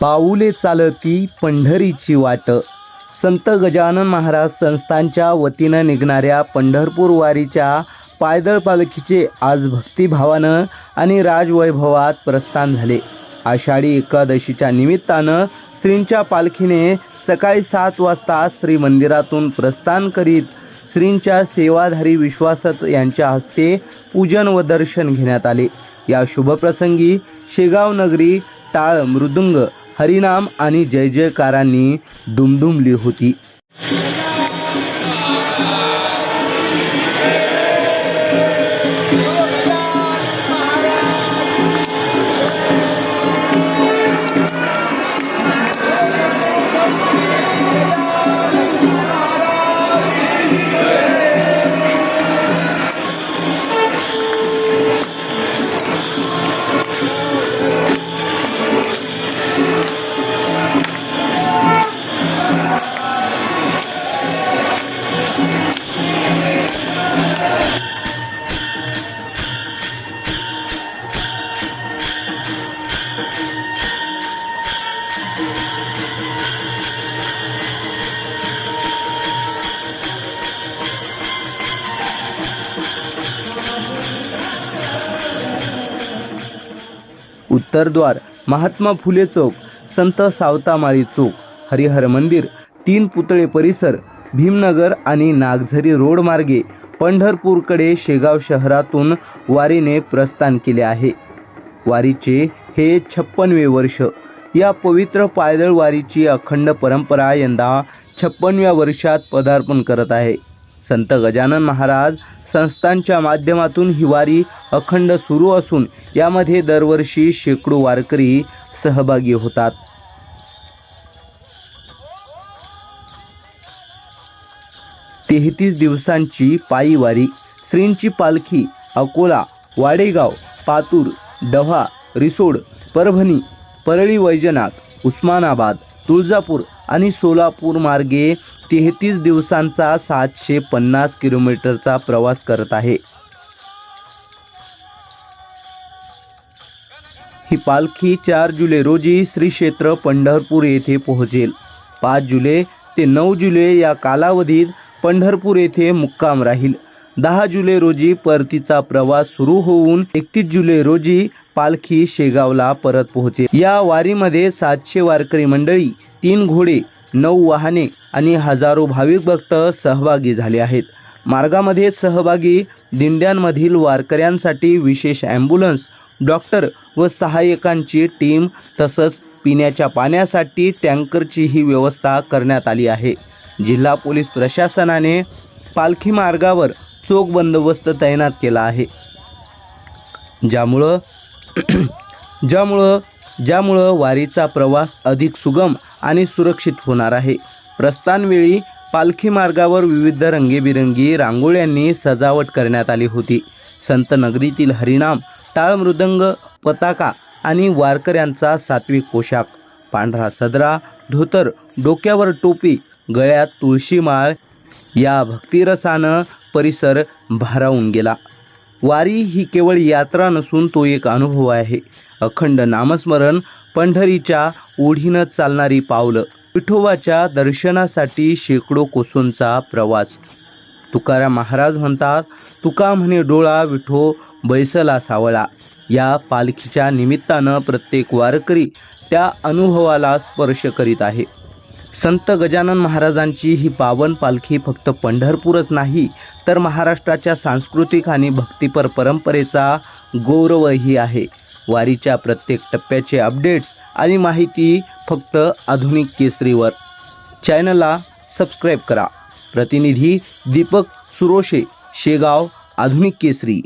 पाऊले चालती पंढरीची वाट. संत गजानन महाराज संस्थांच्या वतीनं निघणाऱ्या पंढरपूर वारीच्या पायदळ पालखीचे आज भक्तिभावानं आणि राजवैभवात प्रस्थान झाले. आषाढी एकादशीच्या निमित्तानं श्रींच्या पालखीने सकाळी सात वाजता श्री मंदिरातून प्रस्थान करीत श्रींच्या सेवाधारी विश्वासत यांच्या हस्ते पूजन व दर्शन घेण्यात आले. या शुभप्रसंगी शेगाव नगरी टाळ मृदुंग हरिनाम आणि जय जयकारांनी दुमदुमली होती. उत्तरद्वार महात्मा फुले चौक संत सावतामाळी चौक हरिहर मंदिर तीन पुतळे परिसर भीमनगर आणि नागझरी रोड मार्गे पंढरपूरकडे शेगाव शहरातून वारीने प्रस्थान केले आहे. वारीचे हे छप्पनवे वर्ष. या पवित्र पायदळ वारीची अखंड परंपरा यंदा छप्पनव्या वर्षात पदार्पण करत आहे. संत गजानन महाराज संस्थांच्या माध्यमातून हिवारी अखंड सुरू असून यामध्ये दरवर्षी शेकडो वारकरी सहभागी होतात. तेहतीस दिवसांची पायीवारी श्रींची पालखी अकोला वाडेगाव पातूर डव्हा रिसोड परभणी परळी वैजनाथ उस्मानाबाद तुळजापूर आणि सोलापूर मार्गे तेहतीस दिवसांचा सातशे पन्नास किलोमीटरचा प्रवास करत आहे. ही पालखी चार जुलै रोजी श्री क्षेत्र पंढरपूर येथे पोहोचेल. पाच जुलै ते नऊ जुलै या कालावधीत पंढरपूर येथे मुक्काम राहील. दहा जुलै रोजी परतीचा प्रवास सुरू होऊन एकतीस जुलै रोजी पालखी शेगावला परत पोहोचे या वारीमध्ये सातशे वारकरी मंडळी तीन घोडे नऊ वाहने आणि हजारो भाविक भक्त सहभागी झाले आहेत. मार्गामध्ये सहभागी दिंड्यांमधील वारकऱ्यांसाठी विशेष ॲम्ब्युलन्स डॉक्टर व सहाय्यकांची टीम तसंच पिण्याच्या पाण्यासाठी टँकरचीही व्यवस्था करण्यात आली आहे. जिल्हा पोलीस प्रशासनाने पालखी मार्गावर चोख बंदोबस्त तैनात केला आहे. ज्यामुळं ज्यामुळं ज्यामुळं वारीचा प्रवास अधिक सुगम आणि सुरक्षित होणार आहे. प्रस्थानवेळी पालखी मार्गावर विविध रंगीबिरंगी रांगोळ्यांनी सजावट करण्यात आली होती. संत नगरीतील हरिनाम टाळ मृदंग पताका आणि वारकऱ्यांचा सात्विक पोशाख पांढरा सदरा धोतर डोक्यावर टोपी गळ्यात तुळशीमाळ या भक्तिरसानं परिसर भारावून गेला. वारी ही केवळ यात्रा नसून तो एक अनुभव आहे. अखंड नामस्मरण पंढरीच्या ओढीनं चालणारी पावलं विठोबाच्या दर्शनासाठी शेकडो कोसूंचा प्रवास. तुकाराम महाराज म्हणतात तुका म्हणे डोळा विठो बैसला सावळा. या पालखीच्या निमित्तानं प्रत्येक वारकरी त्या अनुभवाला स्पर्श करीत आहे. संत गजानन महाराजांची ही पावन पालखी फक्त पंढरपूरच नाही तर महाराष्ट्राच्या सांस्कृतिक आणि भक्तिपर परंपरेचा गौरवही आहे. वारीच्या प्रत्येक टप्प्याचे अपडेट्स आणि माहिती फक्त आधुनिक केसरीवर. चॅनलला सबस्क्राईब करा. प्रतिनिधी दीपक सुरोशे शेगाव आधुनिक केसरी.